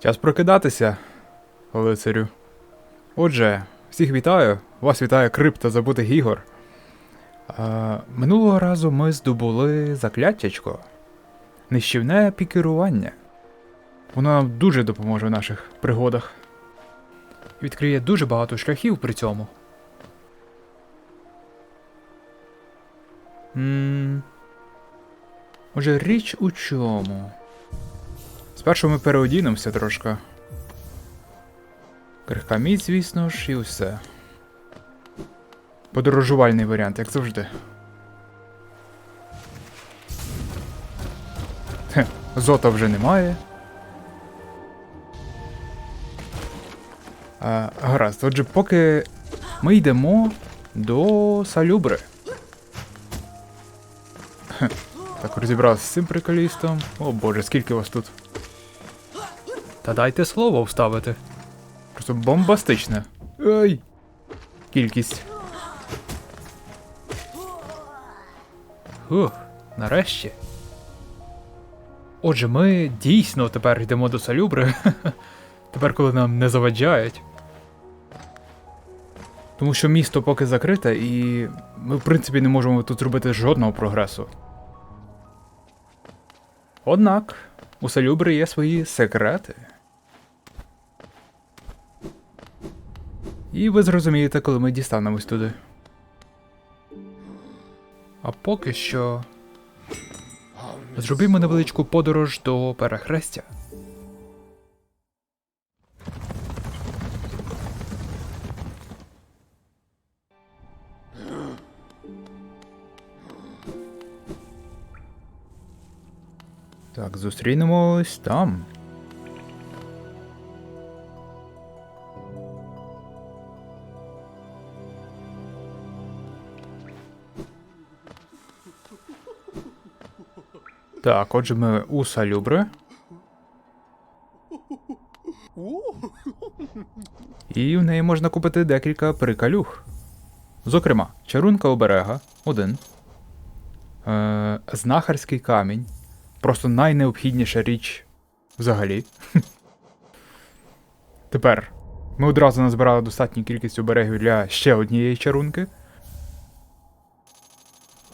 Час прокидатися, лицарю. Отже, всіх вітаю. Вас вітає крипта забутих ігор. А, минулого разу ми здобули закляттячко. Нищівне пікерування. Воно нам дуже допоможе в наших пригодах. Відкриє дуже багато шляхів при цьому. М, Отже, річ у чому? Спершу ми переодінемося трошки. Крихка міць, звісно ж, і усе. Подорожувальний варіант, як завжди. Хе, зота вже немає. А, гаразд, отже, поки ми йдемо до Салюбри. Хе, так розібрався з цим приколістом. О боже, скільки вас тут. Та дайте слово вставити. Просто бомбастичне. Ай! Кількість. Фух, нарешті. Отже, ми дійсно тепер йдемо до Салюбри. тепер, коли нам не заваджають. Тому що місто поки закрите, і ми, в принципі, не можемо тут зробити жодного прогресу. Однак, у Салюбри є свої секрети. І ви зрозумієте, коли ми дістанемось туди. А поки що. Зробімо невеличку подорож до перехрестя. Так, зустрінемось там. Так, отже, ми у Салюбри. І в неї можна купити декілька прикалюх. Зокрема, чарунка оберега один. Е, знахарський камінь. Просто найнеобхідніша річ взагалі. Тепер ми одразу назбирали достатню кількість оберегів для ще однієї чарунки.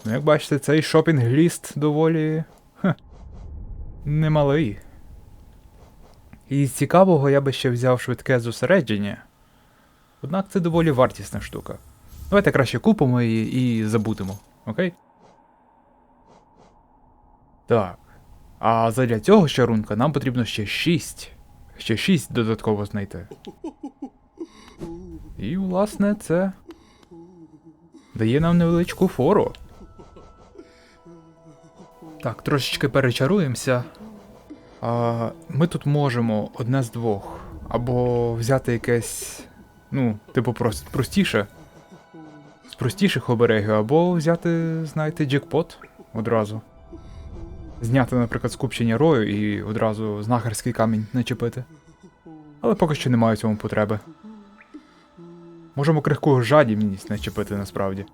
Ну, як бачите, цей шопінг-ліст доволі. Немалий. І з цікавого я би ще взяв швидке зосередження. Однак це доволі вартісна штука. Давайте краще купимо її і забудемо, окей? Так. А задля цього щарунка нам потрібно ще 6. Ще 6 додатково знайти. І, власне, це дає нам невеличку фору. Так, трошечки перечаруємося. А, ми тут можемо одне з двох. Або взяти якесь. Ну, типу, прос- простіше. З простіших оберегів, або взяти, знаєте, джекпот одразу. Зняти, наприклад, скупчення рою і одразу знахарський камінь начепити. Але поки що немає в цьому потреби. Можемо крихку жадібність начепити насправді.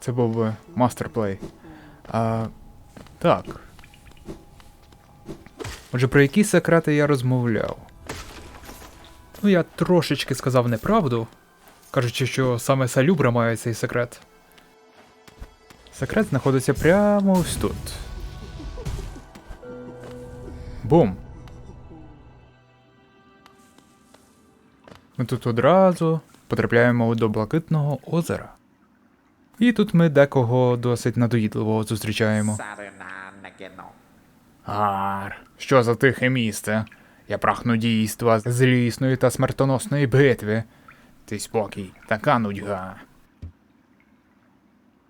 Це був би мастерплей. А, так. Отже, про які секрети я розмовляв? Ну, я трошечки сказав неправду, кажучи, що саме Салюбра має цей секрет. Секрет знаходиться прямо ось тут. Бум. Ми тут одразу потрапляємо до Блакитного озера. І тут ми декого досить надоїдливого зустрічаємо. Гар, що за тихе місце? Я прагну дійства злісної та смертоносної битви. Ти спокій, така нудьга.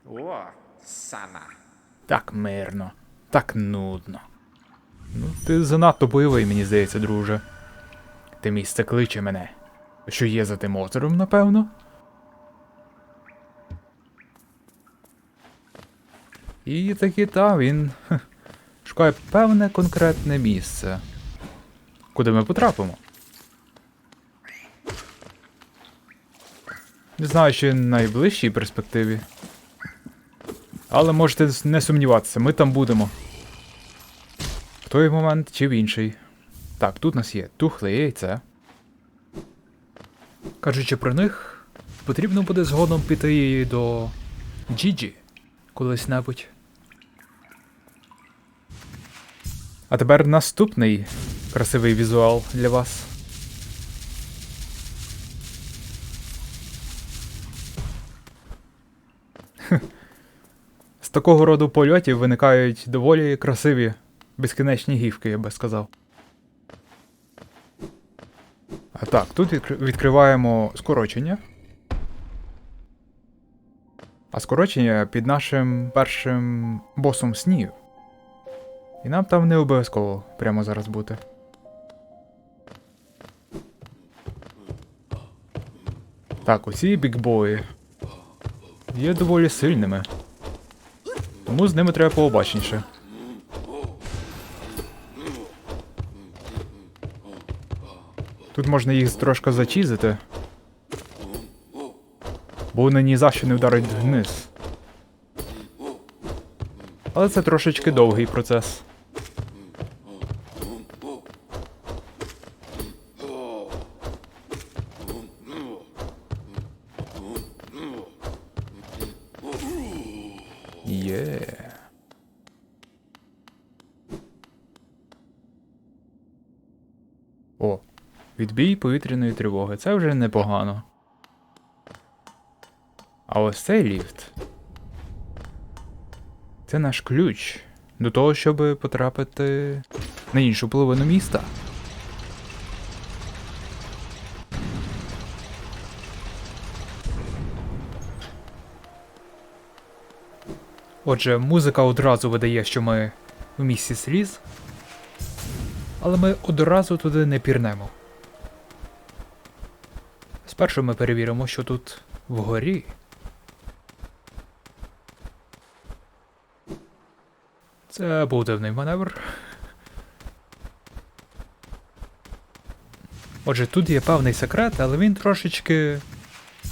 О, сана. Так мирно, так нудно. Ну, ти занадто бойовий, мені здається, друже. Те місце кличе мене. Що є за тим озером, напевно? І таки та він шукає певне конкретне місце. Куди ми потрапимо? Не знаю, чи в найближчій перспективі. Але можете не сумніватися, ми там будемо. В той момент чи в інший. Так, тут у нас є тухле яйце. Кажучи про них, потрібно буде згодом піти до Джіджі колись-небудь. А тепер наступний красивий візуал для вас. З такого роду польотів виникають доволі красиві безкінечні гівки, я би сказав. А так, тут відкриваємо скорочення. А скорочення під нашим першим босом снів. І нам там не обов'язково прямо зараз бути. Так, оці бікбої є доволі сильними. Тому з ними треба пообачніше. Тут можна їх трошки зачізити. Бо вони ні за що не вдарять вниз. Але це трошечки довгий процес. Є. О, відбій повітряної тривоги. Це вже непогано. А ось цей ліфт. Це наш ключ до того, щоб потрапити на іншу половину міста. Отже, музика одразу видає, що ми в місці сліз, але ми одразу туди не пірнемо. Спершу ми перевіримо, що тут вгорі. Це був дивний маневр. Отже, тут є певний секрет, але він трошечки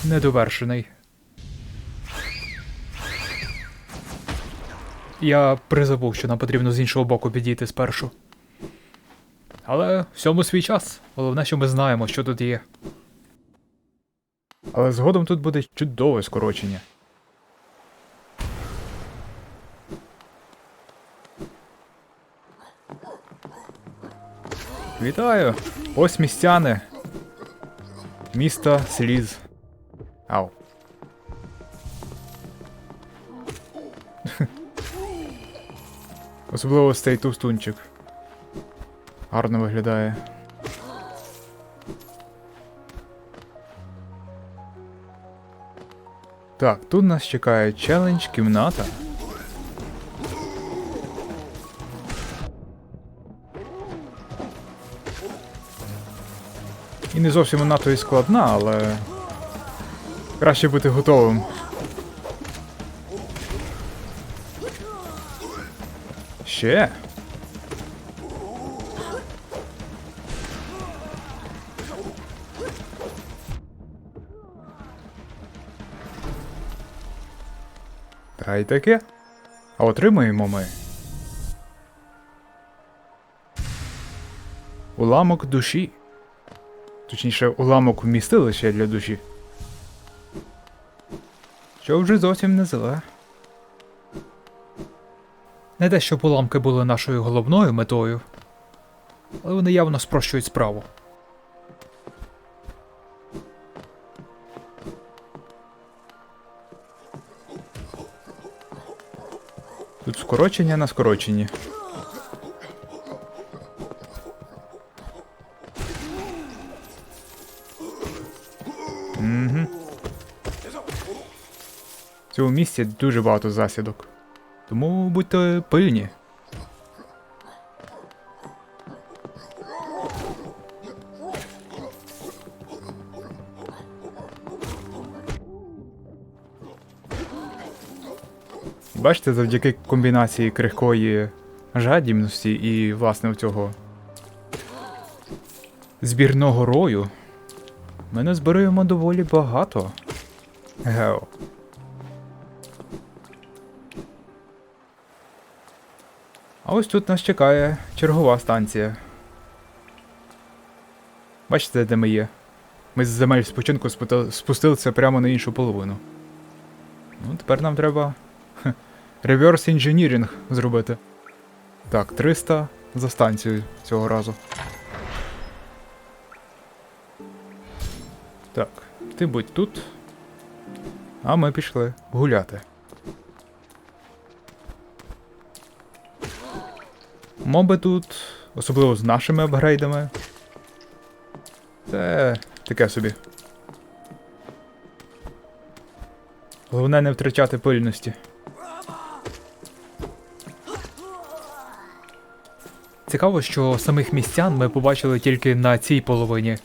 недовершений. Я призабув, що нам потрібно з іншого боку підійти спершу. Але всьому свій час. Головне, що ми знаємо, що тут є. Але згодом тут буде чудове скорочення. Вітаю! Ось містяни. Місто сліз. Ау. Особливо цей товстунчик. Гарно виглядає. Так, тут нас чекає челендж кімната. І не зовсім надто і складна, але. Краще бути готовим. Ще. Та й таке. А отримуємо ми. Уламок душі. Точніше, уламок вмістилища для душі. Що вже зовсім не зле. Не те, щоб уламки були нашою головною метою, але вони явно спрощують справу. Скорочення на скороченні. Угу. В цьому місці дуже багато засідок. Тому будьте пильні. Бачите, завдяки комбінації крихкої жадібності і, власне, цього збірного рою ми назбираємо доволі багато. Гео. А ось тут нас чекає чергова станція. Бачите, де ми є? Ми з земель спочинку спустилися прямо на іншу половину. Ну, тепер нам треба реверс інженірінг зробити. Так, 300 за станцію цього разу. Так, ти будь тут. А ми пішли гуляти. Моби тут, особливо з нашими апгрейдами. Це таке собі. Головне не втрачати пильності. Цікаво, що самих містян ми побачили тільки на цій половині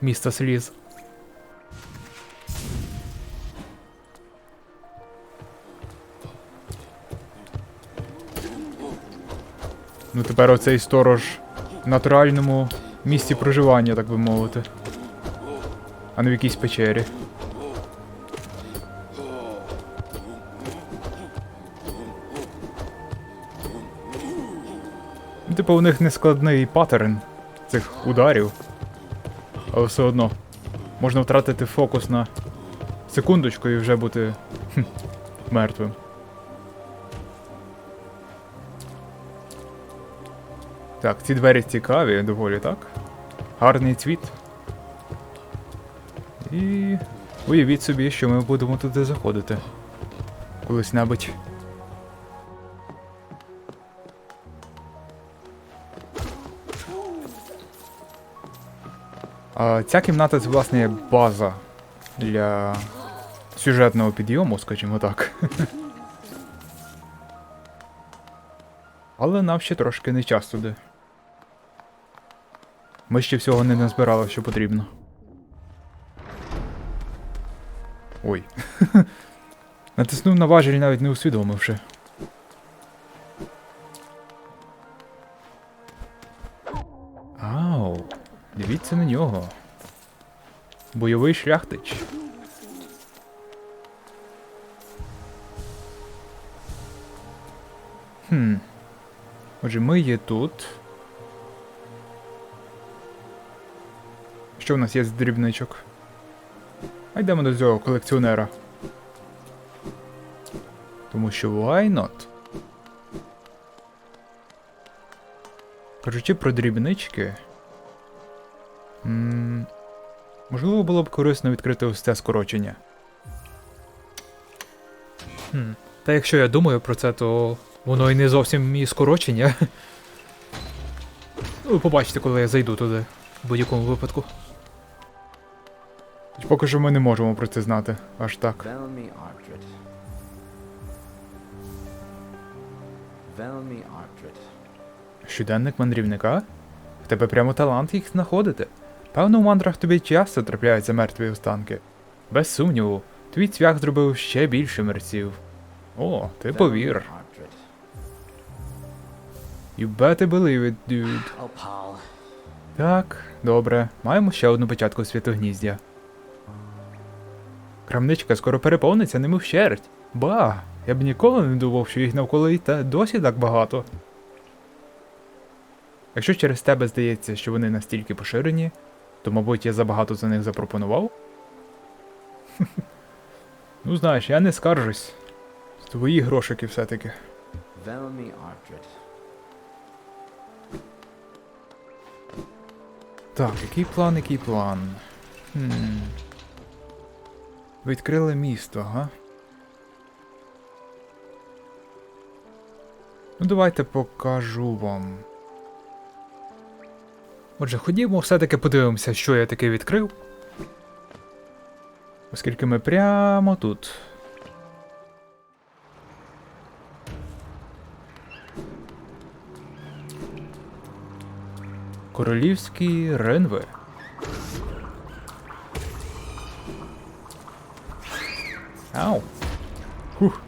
міста сліз. Ну тепер оцей сторож в натуральному місці проживання, так би мовити. А не в якійсь печері. Типу, у них нескладний паттерн цих ударів. Але все одно. Можна втратити фокус на секундочку і вже бути хм, мертвим. Так, ці двері цікаві доволі, так? Гарний цвіт. І уявіть собі, що ми будемо туди заходити. Колись небудь. Ця кімната це власне база для сюжетного підйому, скажімо так. Але нам ще трошки не час туди. Ми ще всього не назбирали, що потрібно. Ой. Натиснув на важіль, навіть не усвідомивши. Дивіться на нього. Бойовий шляхтич. Хм. Отже, ми є тут. Що в нас є з дрібничок? А йдемо до цього колекціонера. Тому що why not? Кажучи про дрібнички. М, Можливо, було б корисно відкрити ось це скорочення. Хм. Та якщо я думаю про це, то воно і не зовсім і скорочення. Ну, Ви побачите, коли я зайду туди, в будь-якому випадку. Поки що ми не можемо про це знати, аж так. Щоденник мандрівника? В тебе прямо талант їх знаходити. Певно, у мандрах тобі часто трапляються мертві останки. Без сумніву, твій цвях зробив ще більше мерців. О, ти повір. You better believe it, dude. Так, добре, маємо ще одну печатку святогніздя. Крамничка скоро переповниться ними вщерть. Ба, я б ніколи не думав, що їх навколо і та досі так багато. Якщо через тебе здається, що вони настільки поширені, то, мабуть, я забагато за них запропонував. ну, знаєш, я не скаржусь. Твої грошики все-таки. Так, який план, який план? Хм. Відкрили місто, га? Ну, давайте покажу вам. Отже, ходімо, все-таки подивимося, що я таке відкрив. Оскільки ми прямо тут. Королівські ренви. Ау. Хух.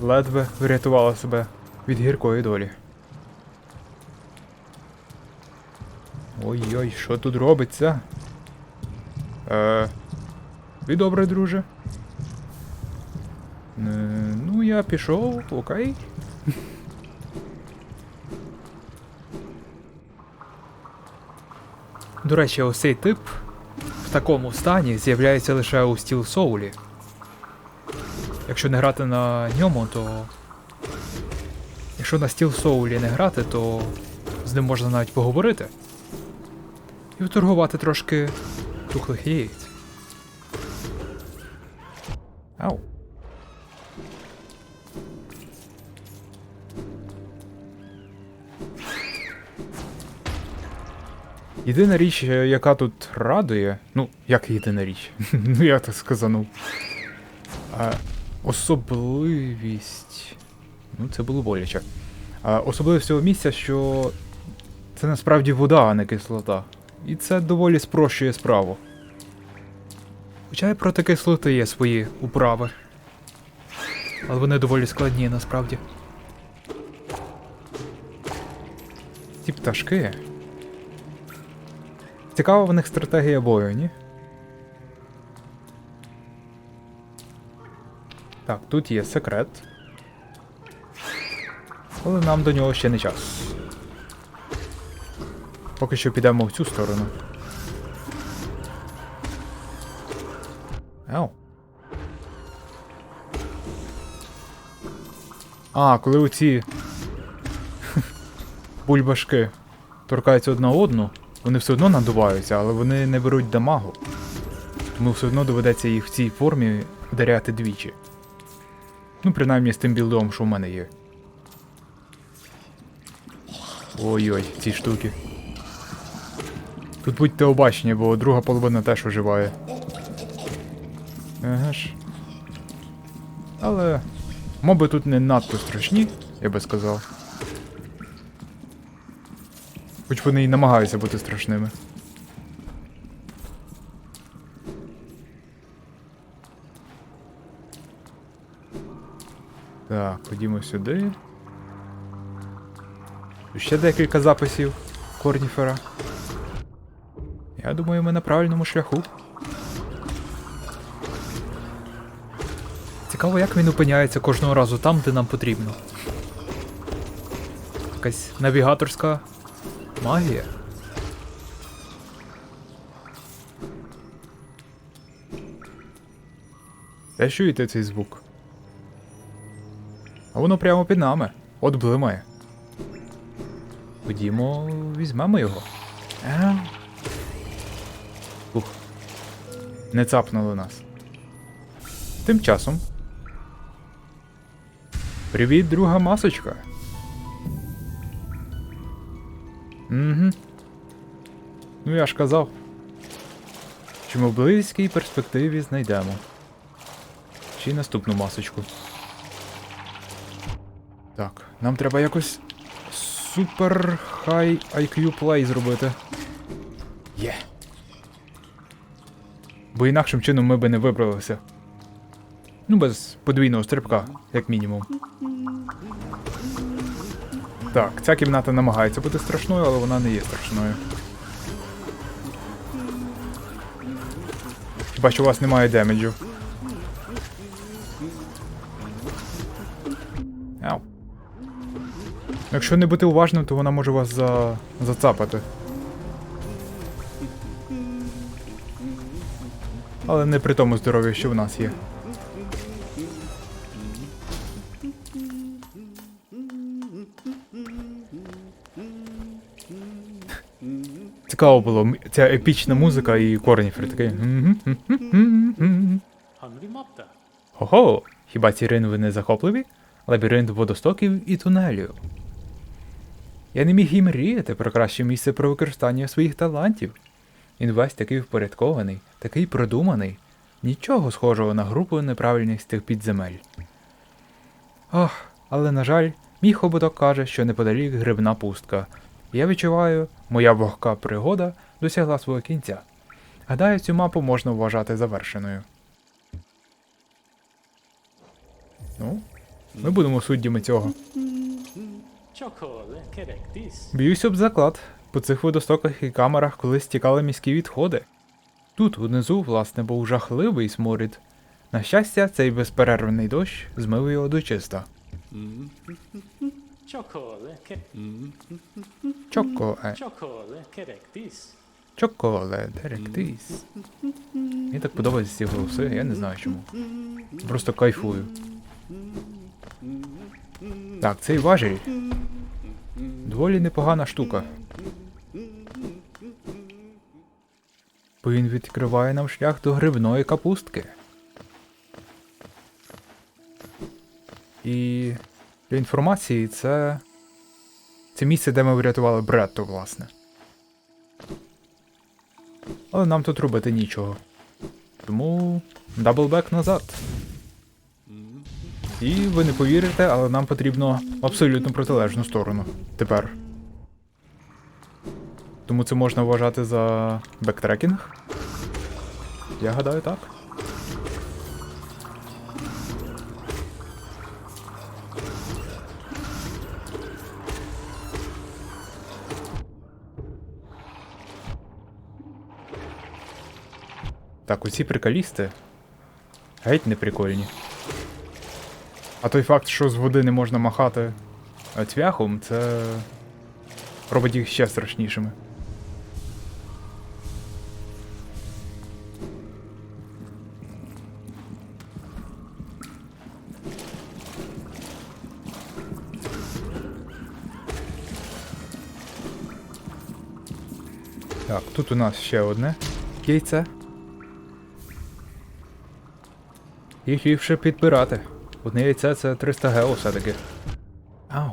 Ледве врятувала себе від гіркої долі. Ой-ой, що тут робиться? Е, Ви добре, друже. Е, ну, я пішов, окей. До речі, ось цей тип в такому стані з'являється лише у стіл соулі. Якщо не грати на ньому, то. Якщо на стіл соулі не грати, то з ним можна навіть поговорити. І вторгувати трошки тухлих яєць. Ау. Єдина річ, е, яка тут радує, ну, як єдина річ, ну я так сказанув. Особливість. Ну, це було боляче. Особливість цього місця, що це насправді вода, а не кислота. І це доволі спрощує справу. Хоча і проти кислоти є свої управи. Але вони доволі складні насправді. Ті пташки. Цікава в них стратегія бою, ні? Так, тут є секрет. Але нам до нього ще не час. Поки що підемо в цю сторону. Ау. А, коли оці бульбашки торкаються одна одну, вони все одно надуваються, але вони не беруть дамагу. Тому все одно доведеться їх в цій формі вдаряти двічі. Ну, принаймні з тим білдом, що в мене є. Ой-ой, ці штуки. Тут будьте обачні, бо друга половина теж оживає. Еге ж. Але. Моби тут не надто страшні, я би сказав. Хоч вони і намагаються бути страшними. Так, ходімо сюди. Ще декілька записів Корніфера. Я думаю, ми на правильному шляху. Цікаво, як він опиняється кожного разу там, де нам потрібно. Якась навігаторська магія. Де чуєте цей звук? А воно прямо під нами. От блимає. Ходімо, візьмемо його. Ау. Ух. Не цапнули нас. Тим часом. Привіт, друга масочка. Угу. Ну я ж казав. Що ми в близькій перспективі знайдемо. Чи наступну масочку. Так, нам треба якось супер хай IQ плей зробити. Є. Бо інакшим чином ми би не вибралися. Ну, без подвійного стрибка, як мінімум. Так, ця кімната намагається бути страшною, але вона не є страшною. Хіба що у вас немає демеджу. Ау. Якщо не бути уважним, то вона може вас за... зацапати. Але не при тому здоров'ю, що в нас є. Цікаво було, ця епічна музика і Корніфер такий. Ого, хіба ці ринви не захопливі? Лабіринт водостоків і тунелів. Я не міг і мріяти про краще місце про використання своїх талантів. Він весь такий впорядкований, такий продуманий. Нічого схожого на групу неправильних з тих підземель. Ох, але на жаль, мій хоботок каже, що неподалік грибна пустка. Я відчуваю, моя вогка пригода досягла свого кінця. Гадаю, цю мапу можна вважати завершеною. Ну, ми будемо суддями цього. Б'юсь об заклад. По цих водостоках і камерах колись тікали міські відходи. Тут, унизу, власне, був жахливий сморід. На щастя, цей безперервний дощ змив його дочиста. Chocole che Чокко, е. chocole correctis. Чоколе, директис. Мені так подобаються ці голоси, я не знаю чому. Просто кайфую. Так, цей важіль. Доволі непогана штука. Бо він відкриває нам шлях до грибної капустки. І для інформації це. Це місце, де ми врятували Бретту, власне. Але нам тут робити нічого. Тому даблбек назад. І ви не повірите, але нам потрібно абсолютно протилежну сторону. Тепер. Тому це можна вважати за бектрекінг. Я гадаю так. Так, оці приколісти геть не прикольні. А той факт, що з води не можна махати е, цвяхом, це робить їх ще страшнішими. Так, тут у нас ще одне яйце. Їх ще підбирати. Одне яйце це 300 гео все-таки. Ау.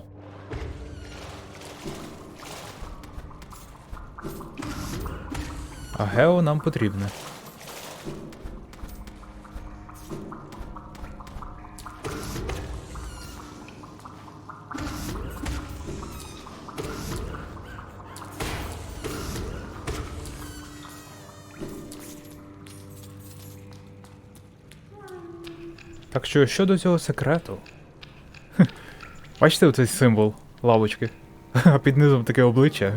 А гео нам потрібне. Що щодо цього секрету. Бачите оцей символ лавочки? А під низом таке обличчя.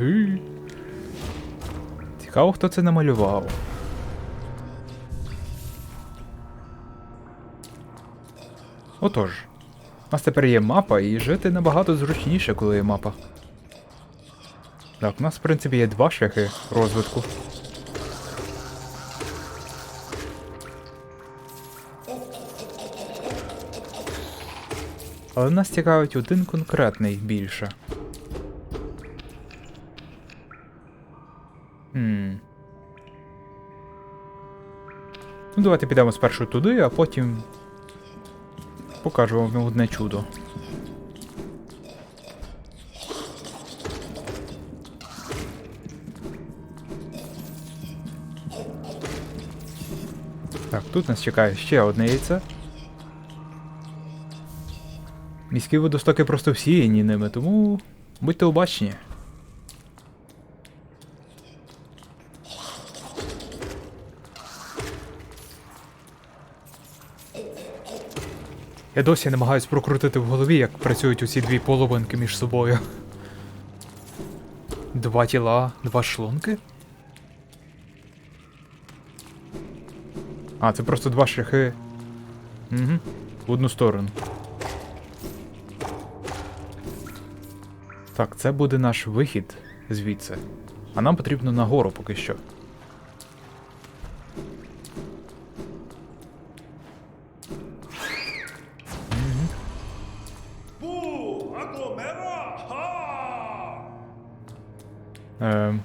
Цікаво, хто це намалював. Отож, у нас тепер є мапа, і жити набагато зручніше, коли є мапа. Так, у нас, в принципі, є два шляхи розвитку. Але нас цікавить один конкретний більше. Хм. Ну, давайте підемо спершу туди, а потім покажу вам одне чудо. Так, тут нас чекає ще одне яйце. Міські водостоки просто всіяні ними, тому будьте обачні. Я досі намагаюсь прокрутити в голові, як працюють усі дві половинки між собою. Два тіла, два шлунки? А, це просто два шляхи. Угу. В одну сторону. Так, це буде наш вихід звідси. А нам потрібно нагору поки що. Ем.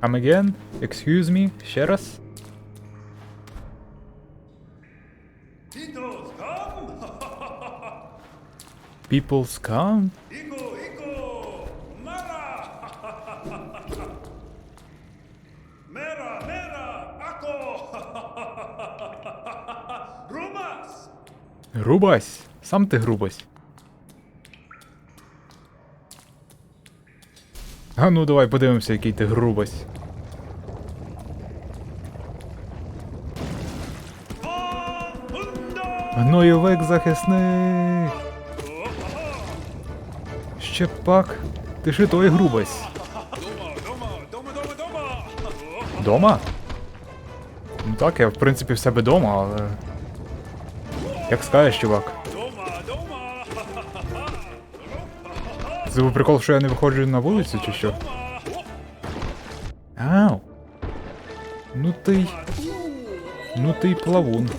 Come again? Excuse me? Ще раз? People's come? Грубась! Сам ти грубась. А ну давай подивимося, який ти грубась. Гнойовик захисник! Ще пак. Ти ж той грубась. Дома? Ну так, я в принципі в себе дома, але. Як скажеш, чувак. Це був прикол, що я не виходжу на вулицю чи що? А, Ну ти. Ну ти плавун.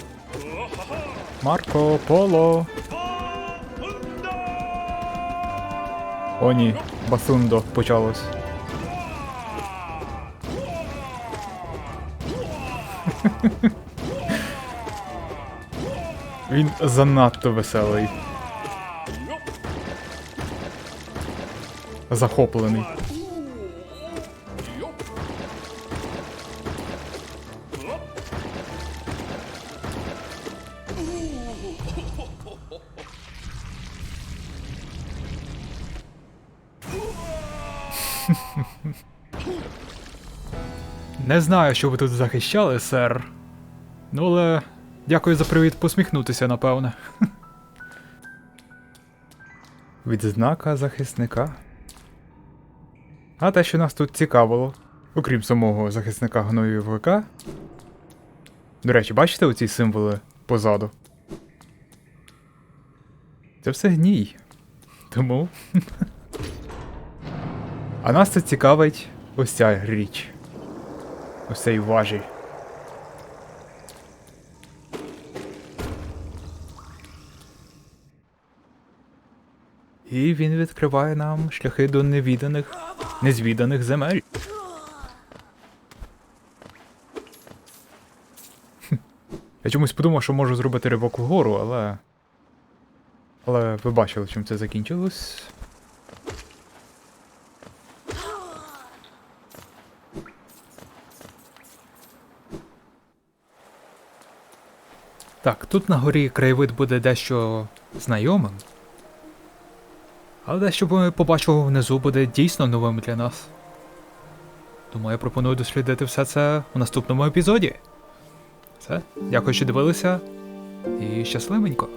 Марко Поло. О ні, басундо почалось. Він занадто веселий. Захоплений. Не знаю, що ви тут захищали, сер. Ну, але дякую за привід посміхнутися, напевне. Відзнака захисника. А те, що нас тут цікавило, окрім самого захисника гноївика. До речі, бачите оці символи позаду? Це все гній. Тому. А нас це цікавить ось ця річ. Ось цей важіль. І він відкриває нам шляхи до невіданих, незвіданих земель. Я чомусь подумав, що можу зробити ривок вгору, але. Але ви бачили, чим це закінчилось. Так, тут на горі краєвид буде дещо знайомим. Але дещо ми побачили внизу буде дійсно новим для нас. Тому я пропоную дослідити все це у наступному епізоді. Все, дякую, що дивилися. І щасливенько.